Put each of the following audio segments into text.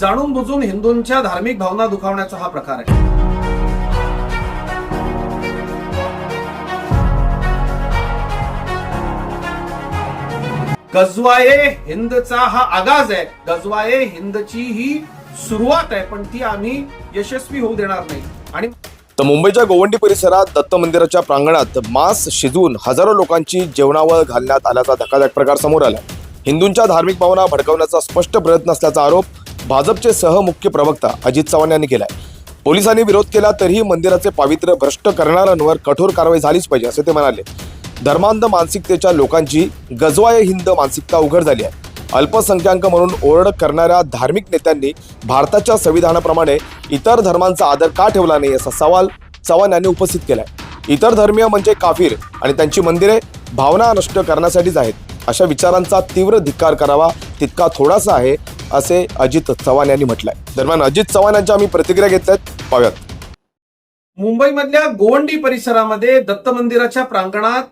जाणून बुजून हिंदूंच्या धार्मिक भावना दुखावण्याचा हा प्रकार आहे. गजवाये हिंदचा हा आगाज आहे. गजवाये हिंदची ही सुरुवात आहे पण ती आम्ही यशस्वी होऊ देणार नाही. आणि तर मुंबईच्या गोवंडी परिसरात दत्त मंदिराच्या प्रांगणात मांस शिजवून हजारो लोकांची जेवणावर घालण्यात आल्याचा धक्कादायक प्रकार समोर आला. हिंदूंच्या धार्मिक भावना भडकवण्याचा स्पष्ट प्रयत्न असल्याचा आरोप भाजपचे सहमुख्य प्रवक्ता अजित चव्हाण यांनी केलाय. पोलिसांनी विरोध केला तरीही मंदिराचे पावित्र्य भ्रष्ट करणाऱ्यांवर कठोर कारवाई झालीच पाहिजे असे ते म्हणाले. धर्मांध मानसिकतेच्या लोकांची गजवाय हिंद मानसिकता उघड झाली आहे. अल्पसंख्याक म्हणून ओरड करणाऱ्या धार्मिक नेत्यांनी भारताच्या संविधानाप्रमाणे इतर धर्मांचा आदर का ठेवला नाही असा सवाल चव्हाण यांनी उपस्थित केलाय. इतर धर्मीय म्हणजे काफीर आणि त्यांची मंदिरे भावना नष्ट करण्यासाठीच आहेत. अशा विचारांचा तीव्र धिक्कार करावा तितका थोडासा आहे असे अजित चव्हाण यांनी म्हटलंय. दरम्यान अजित चव्हाण यांच्या आम्ही प्रतिक्रिया घेतल्यात पाहूयात. मुंबईमधल्या गोवंडी परिसरामध्ये दत्त मंदिराच्या प्रांगणात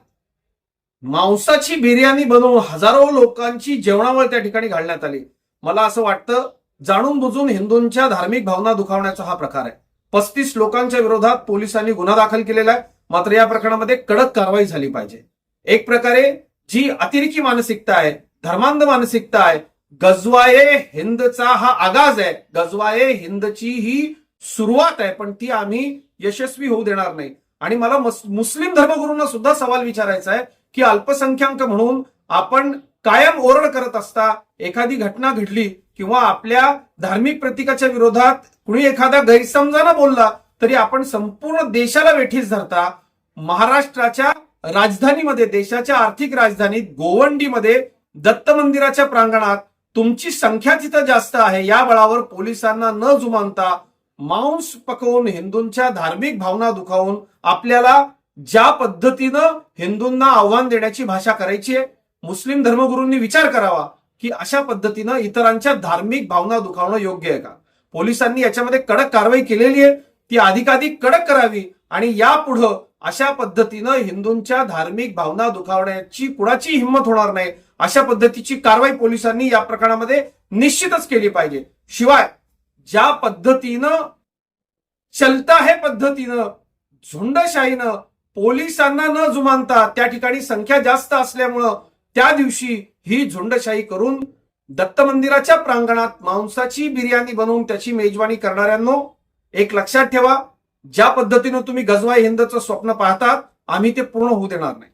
मांसाची बिर्याणी बनवून हजारो लोकांची जेवणावर त्या ठिकाणी घालण्यात आली. मला असं वाटतं जाणून बुजून हिंदूंच्या धार्मिक भावना दुखावण्याचा हा प्रकार आहे. पस्तीस लोकांच्या विरोधात पोलिसांनी गुन्हा दाखल केलेला आहे. मात्र या प्रकरणामध्ये कडक कारवाई झाली पाहिजे. एक प्रकारे जी अतिरेकी मानसिकता आहे धर्मांध मानसिकता आहे गजवाये हिंदचा हा आगाज आहे. गजवाये हिंदची ही सुरुवात आहे पण ती आम्ही यशस्वी होऊ देणार नाही. आणि मला मुस्लिम धर्मगुरूंना सुद्धा सवाल विचारायचा आहे की अल्पसंख्याक म्हणून आपण कायम ओरड करत असता एखादी घटना घडली किंवा आपल्या धार्मिक प्रतीकाच्या विरोधात कुणी एखादा गैरसमजानं बोलला तरी आपण संपूर्ण देशाला वेठीस धरता. महाराष्ट्राच्या राजधानीमध्ये देशाच्या आर्थिक राजधानीत गोवंडीमध्ये दत्त मंदिराच्या प्रांगणात तुमची संख्या तिथं जास्त आहे. या बळावर पोलिसांना न जुमानता मांस पकवून हिंदूंच्या धार्मिक भावना दुखावून आपल्याला ज्या पद्धतीनं हिंदूंना आव्हान देण्याची भाषा करायची आहे मुस्लिम धर्मगुरूंनी विचार करावा की अशा पद्धतीनं इतरांच्या धार्मिक भावना दुखावणं योग्य आहे का? पोलिसांनी याच्यामध्ये कडक कारवाई केलेली आहे. ती अधिकाधिक कडक करावी आणि यापुढं अशा पद्धतीनं हिंदूंच्या धार्मिक भावना दुखावण्याची कुणाची हिंमत होणार नाही? अशा पद्धतीची कारवाई पोलिसांनी या प्रकरणामध्ये निश्चितच केली पाहिजे. शिवाय ज्या पद्धतीनं चलता हे पद्धतीनं झुंडशाहीनं पोलिसांना न जुमानता त्या ठिकाणी संख्या जास्त असल्यामुळं त्या दिवशी ही झुंडशाही करून दत्त मंदिराच्या प्रांगणात मांसाची बिर्याणी बनवून त्याची मेजवानी करणाऱ्यांनो एक लक्षात ठेवा. ज्या पद्धतीनं तुम्ही गजवाई हिंदचं स्वप्न पाहतात आम्ही ते पूर्ण होऊ देणार नाही.